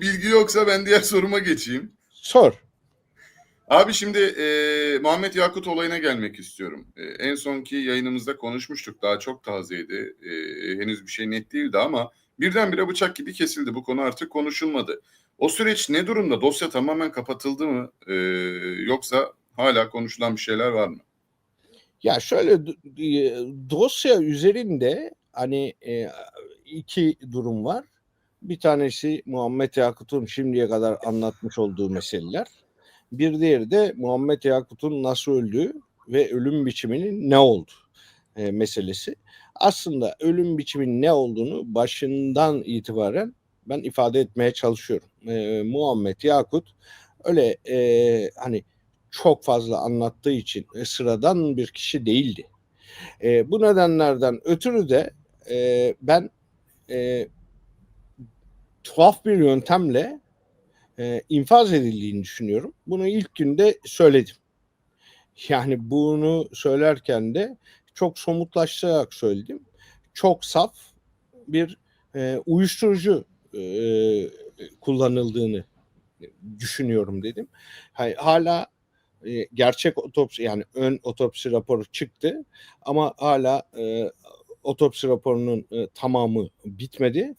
bir bilgi yoksa ben diğer soruma geçeyim. Sor. Abi şimdi e, Muhammed Yakut olayına gelmek istiyorum. E, en sonki yayınımızda konuşmuştuk. Daha çok tazeydi. E, henüz bir şey net değildi ama birdenbire bıçak gibi kesildi. Bu konu artık konuşulmadı. O süreç ne durumda? Dosya tamamen kapatıldı mı? E, yoksa hala konuşulan bir şeyler var mı? Ya şöyle dosya üzerinde hani e, iki durum var. Bir tanesi Muhammed Yakut'un şimdiye kadar anlatmış olduğu meseleler. Bir diğeri de Muhammed Yakut'un nasıl öldüğü ve ölüm biçiminin ne oldu e, meselesi. Aslında ölüm biçiminin ne olduğunu başından itibaren ben ifade etmeye çalışıyorum. E, Muhammed Yakut öyle e, hani çok fazla anlattığı için e, sıradan bir kişi değildi. E, bu nedenlerden ötürü de e, ben e, tuhaf bir yöntemle e, infaz edildiğini düşünüyorum. Bunu ilk günde söyledim. Yani bunu söylerken de çok somutlaştırarak söyledim. Çok saf bir e, uyuşturucu e, kullanıldığını düşünüyorum dedim. Ha- Hala e, gerçek otopsi yani ön otopsi raporu çıktı ama hala e, otopsi raporunun e, tamamı bitmedi.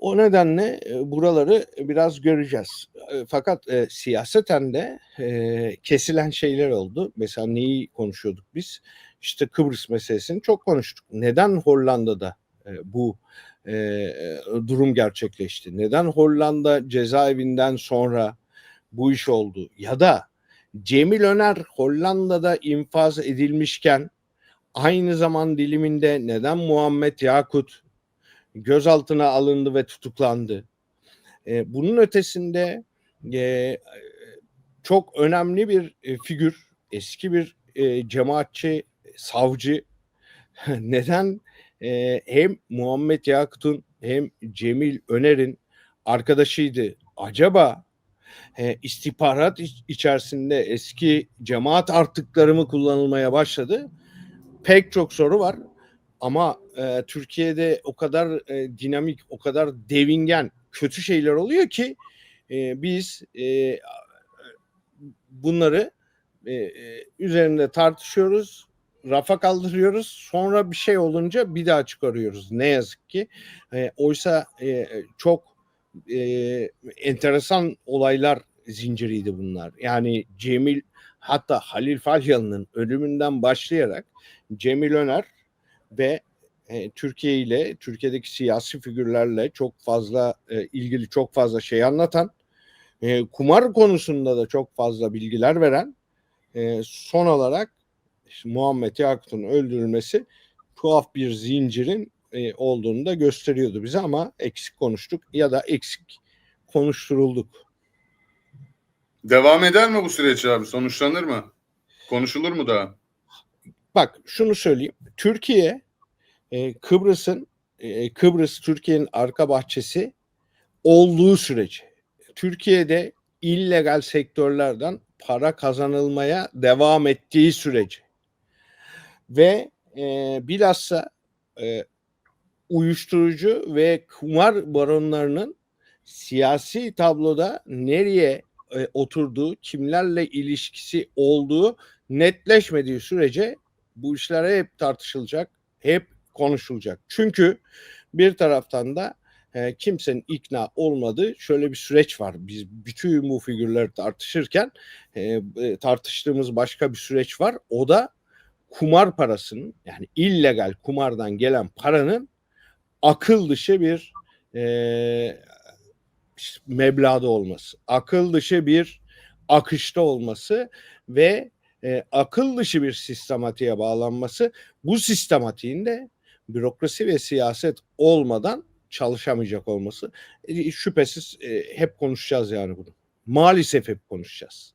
O nedenle e, buraları biraz göreceğiz. E, fakat e, siyaseten de e, kesilen şeyler oldu. Mesela neyi konuşuyorduk biz? İşte Kıbrıs meselesini çok konuştuk. Neden Hollanda'da e, bu e, e, durum gerçekleşti? Neden Hollanda cezaevinden sonra bu iş oldu? Ya da Cemil Öner Hollanda'da infaz edilmişken aynı zaman diliminde neden Muhammed Yakut gözaltına alındı ve tutuklandı? E, bunun ötesinde e, çok önemli bir e, figür, eski bir e, cemaatçi, savcı neden e, hem Muhammed Yakut'un hem Cemil Öner'in arkadaşıydı. Acaba e, istihbarat iç- içerisinde eski cemaat artıkları mı kullanılmaya başladı? Pek çok soru var. Ama e, Türkiye'de o kadar e, dinamik, o kadar devingen kötü şeyler oluyor ki e, biz e, bunları e, e, üzerinde tartışıyoruz, rafa kaldırıyoruz. Sonra bir şey olunca bir daha çıkarıyoruz. Ne yazık ki. E, oysa e, çok e, enteresan olaylar zinciriydi bunlar. Yani Cemil hatta Halil Falyalı'nın ölümünden başlayarak Cemil Öner ve e, Türkiye ile Türkiye'deki siyasi figürlerle çok fazla e, ilgili çok fazla şey anlatan e, kumar konusunda da çok fazla bilgiler veren son olarak işte Muhammed Yakut'un öldürülmesi tuhaf bir zincirin olduğunu da gösteriyordu bize ama eksik konuştuk ya da eksik konuşturulduk. Devam eder mi bu süreç abi? Sonuçlanır mı? Konuşulur mu daha? Bak şunu söyleyeyim. Türkiye e, Kıbrıs'ın e, Kıbrıs Türkiye'nin arka bahçesi olduğu sürece Türkiye'de illegal sektörlerden para kazanılmaya devam ettiği sürece ve e, bilhassa e, uyuşturucu ve kumar baronlarının siyasi tabloda nereye e, oturduğu, kimlerle ilişkisi olduğu netleşmediği sürece bu işler hep tartışılacak, hep konuşulacak. Çünkü bir taraftan da e, kimsenin ikna olmadığı şöyle bir süreç var. Biz bütün bu figürleri tartışırken e, e, tartıştığımız başka bir süreç var. O da kumar parasının yani illegal kumardan gelen paranın akıl dışı bir e, meblağda olması, akıl dışı bir akışta olması ve e, akıl dışı bir sistematiğe bağlanması bu sistematiğin de bürokrasi ve siyaset olmadan çalışamayacak olması E, şüphesiz e, hep konuşacağız yani bunu. Maalesef hep konuşacağız.